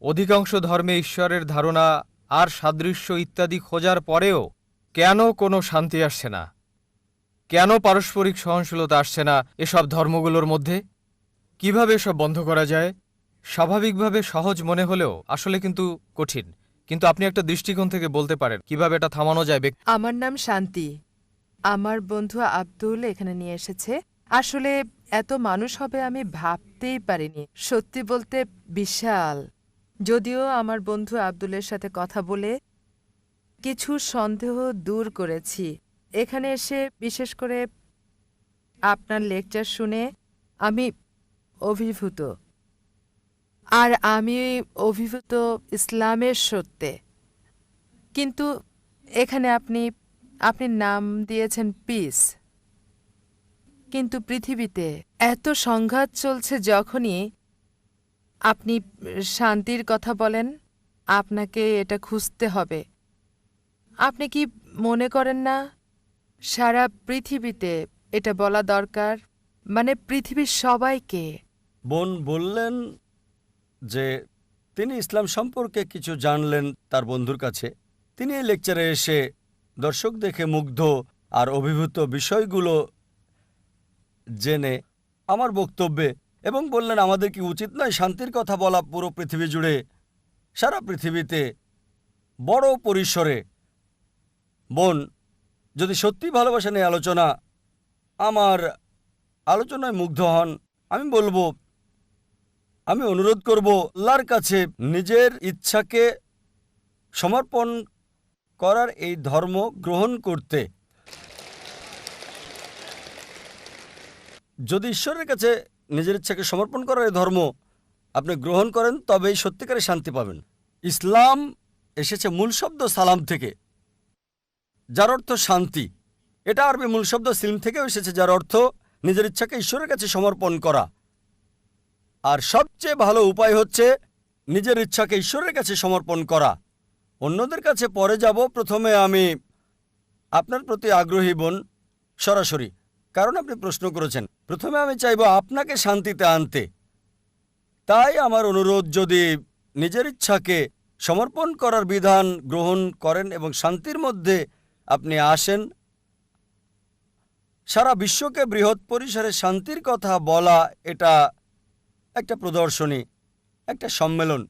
অধিকাংশ ধর্মে ঈশ্বরের ধারণা আর সাদৃশ্য ইত্যাদি খোঁজার পরেও কেন কোনো শান্তি আসছে না? কেন পারস্পরিক সহনশীলতা আসছে না এসব ধর্মগুলোর মধ্যে? কীভাবে এসব বন্ধ করা যায়? স্বাভাবিকভাবে সহজ মনে হলেও আসলে কিন্তু কঠিন। কিন্তু আপনি একটা দৃষ্টিকোণ থেকে বলতে পারেন, কীভাবে এটা থামানো যায় আমার নাম শান্তি। আমার বন্ধু আব্দুল এখানে নিয়ে এসেছে। আসলে এত মানুষ হবে আমি ভাবতেই পারিনি। সত্যি বলতে বিশাল। যদিও আমার বন্ধু আব্দুলের সাথে কথা বলে কিছু সন্দেহ দূর করেছি। এখানে এসে বিশেষ করে আপনার লেকচার শুনে আমি অভিভূত। আর আমি অভিভূত ইসলামের সত্যে। কিন্তু এখানে আপনি আপনি নাম দিয়েছেন পিস কিন্তু পৃথিবীতে এত সংঘাত চলছে যখনই আপনি শান্তির কথা বলেন, আপনাকে এটা খুঁজতে হবে। আপনি কি মনে করেন না, সারা পৃথিবীতে এটা বলা দরকার? মানে পৃথিবীর সবাইকে। বোন বললেন যে, তিনি ইসলাম সম্পর্কে কিছু জানলেন তার বন্ধুর কাছে। তিনি এই লেকচারে এসে দর্শক দেখে মুগ্ধ আর অভিভূত বিষয়গুলো জেনে আমার বক্তব্যে এবং বললেন, আমাদের কি উচিত নয় শান্তির কথা বলা পুরো পৃথিবী জুড়ে? সারা পৃথিবীতে বড় পরিসরে। বোন, যদি সত্যি ভালোবাসা নিয়ে আলোচনা, আমার আলোচনায় মুগ্ধ হন। আমি বলব, আমি অনুরোধ করব আল্লাহর কাছে নিজের ইচ্ছাকে সমর্পণ করার এই ধর্ম গ্রহণ করতে। যদি ঈশ্বরের কাছে নিজের ইচ্ছাকে সমর্পণ করার এই ধর্ম আপনি গ্রহণ করেন, তবেই সত্যিকারে শান্তি পাবেন। ইসলাম এসেছে মূল শব্দ সালাম থেকে, যার অর্থ শান্তি। এটা আরবি মূল শব্দ সিলম থেকেও এসেছে, যার অর্থ নিজের ইচ্ছাকে ঈশ্বরের কাছে সমর্পণ করা। আর সবচেয়ে ভালো উপায় হচ্ছে নিজের ইচ্ছাকে ঈশ্বরের কাছে সমর্পণ করা। অন্যদের কাছে পরে যাব, প্রথমে আমি আপনার প্রতি আগ্রহী বোন সরাসরি। কারণ আপনি প্রশ্ন করেছেন। প্রথমে আমি চাইব আপনাকে শান্তিতে আনতে। তাই আমার অনুরোধ, যদি নিজের ইচ্ছাকে সমর্পণ করার বিধান গ্রহণ করেন এবং শান্তির মধ্যে আপনি আসেন, সারা বিশ্বকে বৃহৎ পরিসরে শান্তির কথা বলা এটা একটা প্রদর্শনী, একটা সম্মেলন।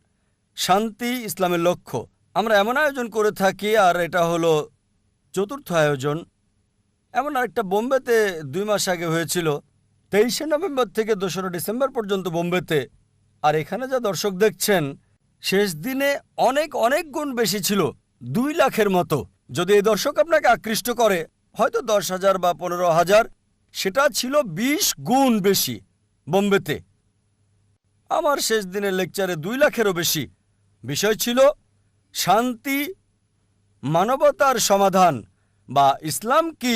শান্তি ইসলামের লক্ষ্য। আমরা এমন আয়োজন করে থাকি, আর এটা হলো চতুর্থ আয়োজন। এমন আরেকটা বোম্বেতে দুই মাস আগে হয়েছিল, তেইশে নভেম্বর থেকে দোসরা ডিসেম্বর পর্যন্ত বোম্বেতে। আর এখানে যা দর্শক দেখছেন, শেষ দিনে অনেক অনেক গুণ বেশি ছিল, দুই লাখের মতো। যদি এই দর্শক আপনাকে আকৃষ্ট করে, হয়তো দশ হাজার বা পনেরো হাজার, সেটা ছিল ২০ গুণ বেশি বোম্বেতে। আমার শেষ দিনের লেকচারে দুই লাখেরও বেশি। বিষয় ছিল শান্তি, মানবতার সমাধান বা ইসলাম কি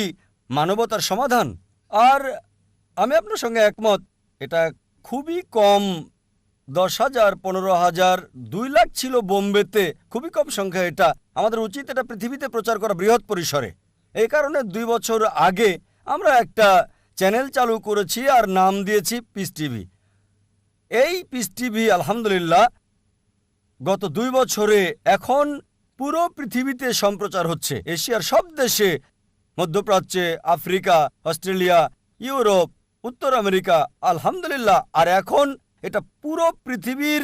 মানবতার সমাধান। আর আমি আপনার সঙ্গে একমত, এটা খুবই কম, দশ হাজার, পনেরো হাজার, দুই লাখ ছিল বোম্বেতে, খুবই কম সংখ্যা এটা। আমাদের উচিত এটা পৃথিবীতে প্রচার করা বৃহৎ পরিসরে। এই কারণে দুই বছর আগে আমরা একটা চ্যানেল চালু করেছি আর নাম দিয়েছি পিস টিভি। এই পিস টিভি, আলহামদুলিল্লাহ, গত দুই বছরে এখন পুরো পৃথিবীতে সম্প্রচার হচ্ছে। এশিয়ার সব দেশে মধ্যপ্রাচ্যে, আফ্রিকা, অস্ট্রেলিয়া, ইউরোপ, উত্তর আমেরিকা, আলহামদুলিল্লাহ, আর এখন এটা পুরো পৃথিবীর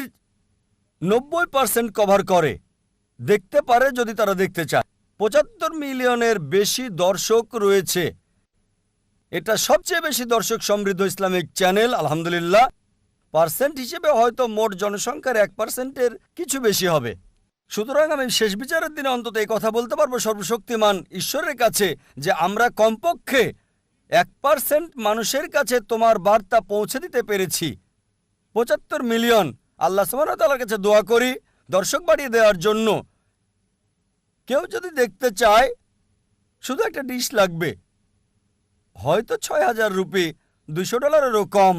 নব্বই পার্সেন্ট কভার করে। দেখতে পারে যদি তারা দেখতে চায়। পঁচাত্তর মিলিয়নের বেশি দর্শক রয়েছে। এটা সবচেয়ে বেশি দর্শক সমৃদ্ধ ইসলামিক চ্যানেল, আলহামদুলিল্লাহ। পার্সেন্ট হিসেবে হয়তো মোট জনসংখ্যার এক পার্সেন্টের কিছু বেশি হবে। সুতরাং আমি শেষ বিচারের দিনে অন্তত এই কথা বলতে পারব সর্বশক্তিমান ঈশ্বরের কাছে যে আমরা কমপক্ষে এক পার্সেন্ট মানুষের কাছে তোমার বার্তা পৌঁছে দিতে পেরেছি। পঁচাত্তর মিলিয়ন আল্লাহ সুবাহতালার কাছে দোয়া করি দর্শক বাড়িয়ে দেওয়ার জন্য। কেউ যদি দেখতে চায়, শুধু একটা ডিশ লাগবে। হয়তো ছয় হাজার রুপি দুশো ডলারেরও কম।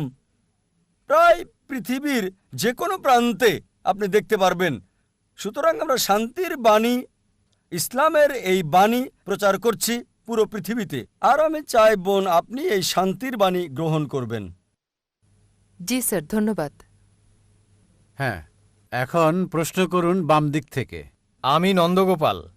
প্রায় পৃথিবীর যে কোনো প্রান্তে আপনি দেখতে পারবেন। সুতরাং আমরা শান্তির বাণী ইসলামের এই বাণী প্রচার করছি পুরো পৃথিবীতে। আর আমি চাই বোন আপনি এই শান্তির বাণী গ্রহণ করবেন। জি স্যার ধন্যবাদ। হ্যাঁ এখন প্রশ্ন করুন বাম দিক থেকে। আমি নন্দগোপাল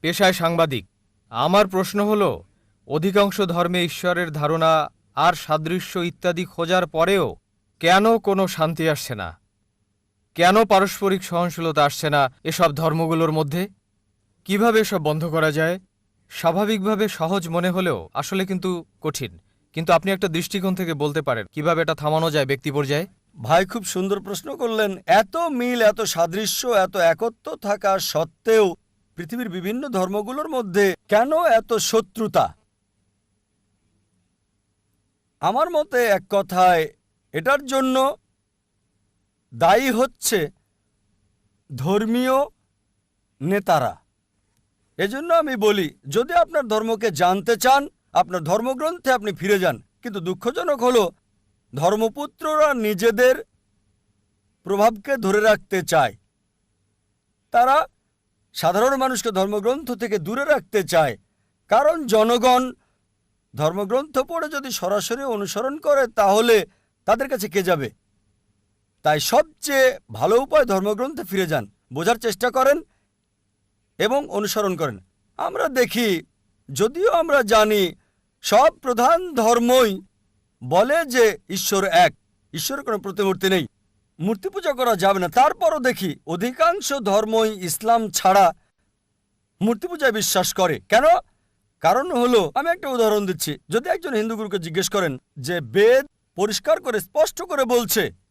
পেশায় সাংবাদিক। আমার প্রশ্ন হল অধিকাংশ ধর্মে ঈশ্বরের ধারণা আর সাদৃশ্য ইত্যাদি খোঁজার পরেও কেন কোনো শান্তি আসছে না? কেন পারস্পরিক সহনশীলতা আসছে না এসব ধর্মগুলোর মধ্যে? কীভাবে এসব বন্ধ করা যায়? স্বাভাবিকভাবে সহজ মনে হলেও আসলে কিন্তু কঠিন। কিন্তু আপনি একটা দৃষ্টিকোণ থেকে বলতে পারেন, কীভাবে এটা থামানো যায় ব্যক্তি পর্যায়ে? ভাই, খুব সুন্দর প্রশ্ন করলেন। এত মিল, এত সাদৃশ্য, এত একত্ব থাকা সত্ত্বেও পৃথিবীর বিভিন্ন ধর্মগুলোর মধ্যে কেন এত শত্রুতা? আমার মতে এক কথায়, এটার জন্য দায়ী হচ্ছে ধর্মীয় নেতারা। এজন্য আমি বলি, যদি আপনার ধর্মকে জানতে চান, আপনার ধর্মগ্রন্থে আপনি ফিরে যান, কিন্তু দুঃখজনক হলো, ধর্মপুত্ররা নিজেদের প্রভাবকে ধরে রাখতে চায়। তারা সাধারণ মানুষকে ধর্মগ্রন্থ থেকে দূরে রাখতে চায়। কারণ জনগণ ধর্মগ্রন্থ পড়ে যদি সরাসরি অনুসরণ করে, তাহলে তাদের কাছে কে যাবে? তাই সবচেয়ে ভালো উপায় ধর্মগ্রন্থে ফিরে যান, বোঝার চেষ্টা করেন এবং অনুসরণ করেন। আমরা দেখি, যদিও আমরা জানি, সব প্রধান ধর্মই বলে যে ঈশ্বর এক, ঈশ্বরের কোনো প্রতিমূর্তি নেই, মূর্তি পূজা করা যাবে না। তারপরও দেখি, অধিকাংশ ধর্মই ইসলাম ছাড়া মূর্তি পূজায় বিশ্বাস করে। কেন? কারণ হলো, আমি একটা উদাহরণ দিচ্ছি। যদি একজন হিন্দু গুরুকে জিজ্ঞেস করেন যে বেদ পরিষ্কার করে, স্পষ্ট করে বলছে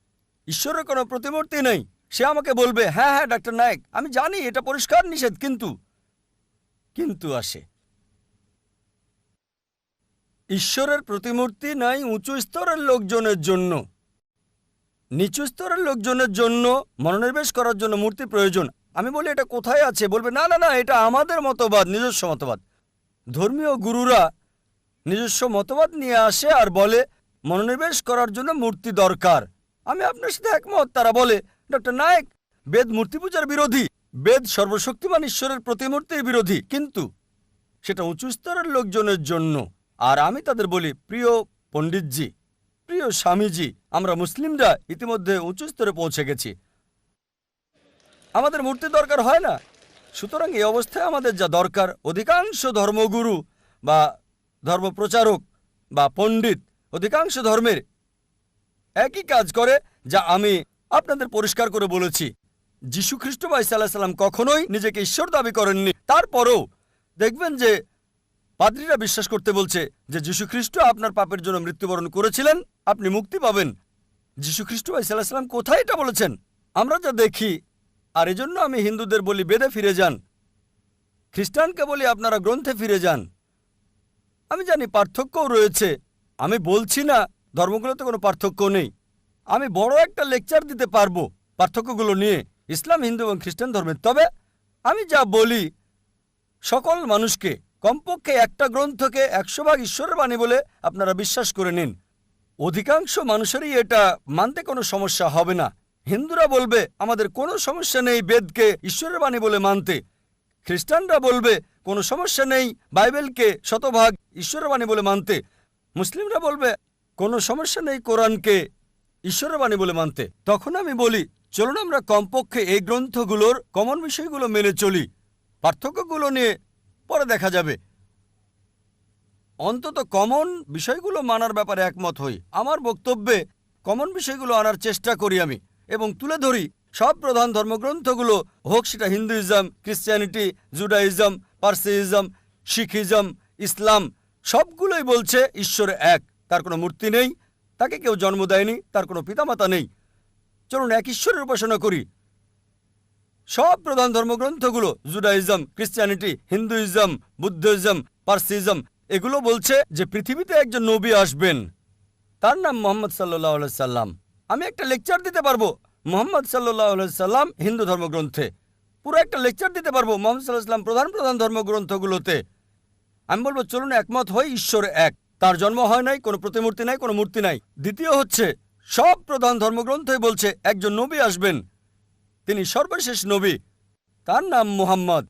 ঈশ্বরের কোনো প্রতিমূর্তি নেই। সে আমাকে বলবে হ্যাঁ হ্যাঁ ডাক্তার নায়ক, আমি জানি এটা পরিষ্কার নিষেধ, কিন্তু কিন্তু আসে। ঈশ্বরের প্রতিমূর্তি নাই উঁচু স্তরের লোকজনের জন্য। নিচু স্তরের লোকজনের জন্য মনোনিবেশ করার জন্য মূর্তি প্রয়োজন। আমি বলি, এটা কোথায় আছে? বলবে, না না না, এটা আমাদের মতবাদ, নিজস্ব মতবাদ। ধর্মীয় গুরুরা নিজস্ব মতবাদ নিয়ে আসে আর বলে, মনোনিবেশ করার জন্য মূর্তি দরকার। আমি আপনার সাথে একমত, তারা বলে, ডক্টর নায়ক, বেদ মূর্তি পূজার বিরোধী, বেদ সর্বশক্তিমান ঈশ্বরের প্রতিমূর্তির বিরোধী, কিন্তু সেটা উঁচু স্তরের লোকজনের জন্য। আর আমি তাদের বলি, প্রিয় পণ্ডিতজি, প্রিয় স্বামীজি, আমরা মুসলিমরা ইতিমধ্যে উঁচু স্তরে পৌঁছে গেছি। আমাদের মূর্তি দরকার হয় না। সুতরাং এই অবস্থায় আমাদের যা দরকার, অধিকাংশ ধর্মগুরু বা ধর্মপ্রচারক বা পণ্ডিত, অধিকাংশ ধর্মের একই কাজ করে যা আমি আপনাদের পরিষ্কার করে বলেছি। যীশু খ্রিস্ট বা ইসাল্লাহ সাল্লাম কখনোই নিজেকে ঈশ্বর দাবি করেননি। তারপরেও দেখবেন যে পাদ্রীরা বিশ্বাস করতে বলছে যে যীশু খ্রিস্ট আপনার পাপের জন্য মৃত্যুবরণ করেছিলেন, আপনি মুক্তি পাবেন। যীশু খ্রিস্ট ইসাল্লাহ সাল্লাম কোথায় এটা বলেছেন? আমরা যা দেখি, আর এজন্য আমি হিন্দুদের বলি, বেদে ফিরে যান। খ্রিস্টানকে বলি, আপনারা গ্রন্থে ফিরে যান। আমি জানি পার্থক্যও রয়েছে। আমি বলছি না ধর্মগুলোতে কোনো পার্থক্য নেই। আমি বড় একটা লেকচার দিতে পারব পার্থক্যগুলো নিয়ে ইসলাম, হিন্দু এবং খ্রিস্টান ধর্মের। তবে আমি যা বলি, সকল মানুষকে কমপক্ষে একটা গ্রন্থকে একশো ভাগ ঈশ্বরের বাণী বলে আপনারা বিশ্বাস করে নিন। অধিকাংশ মানুষেরই এটা মানতে কোনো সমস্যা হবে না। হিন্দুরা বলবে, আমাদের কোনো সমস্যা নেই বেদকে ঈশ্বরের বাণী বলে মানতে। খ্রিস্টানরা বলবে, কোনো সমস্যা নেই বাইবেলকে শতভাগ ঈশ্বরের বাণী বলে মানতে। মুসলিমরা বলবে কোনো সমস্যা নেই কোরআনকে ঈশ্বরের বাণী বলে মানতে। তখন আমি বলি, চলুন আমরা কমপক্ষে এই গ্রন্থগুলোর কমন বিষয়গুলো মেনে চলি। পার্থক্যগুলো নিয়ে পরে দেখা যাবে। অন্তত কমন বিষয়গুলো মানার ব্যাপারে একমত হই। আমার বক্তব্যে কমন বিষয়গুলো আনার চেষ্টা করি আমি এবং তুলে ধরি। সব প্রধান ধর্মগ্রন্থগুলো হোক সেটা Hinduism Christianity Judaism, Parsiism, Sikhism, Islam, সবগুলোই বলছে ঈশ্বর এক। তার কোনো মূর্তি নেই, তাকে কেউ জন্ম দেয়নি, তার কোনো পিতামাতা নেই। চলুন এক ঈশ্বরের উপাসনা করি। সব প্রধান ধর্মগ্রন্থগুলো, Judaism Christianity Hinduism, Buddhism, Parsism, এগুলো বলছে যে পৃথিবীতে একজন নবী আসবেন। তার নাম মোহাম্মদ সাল্লাহ সাল্লাম। আমি একটা লেকচার দিতে পারব মোহাম্মদ সাল্লাহ সাল্লাম হিন্দু ধর্মগ্রন্থে। পুরো একটা লেকচার দিতে পারব মোহাম্মদ সাল্লাহ সাল্লাম প্রধান প্রধান ধর্মগ্রন্থগুলোতে। আমি বলব চলুন একমত হই ঈশ্বর এক। তার জন্ম হয় নাই, কোনো প্রতিমূর্তি নাই, কোনো মূর্তি নাই। দ্বিতীয় হচ্ছে, সব প্রধান ধর্মগ্রন্থই বলছে, একজন নবী আসবেন। তিনি সর্বশেষ নবী। তার নাম মুহাম্মদ।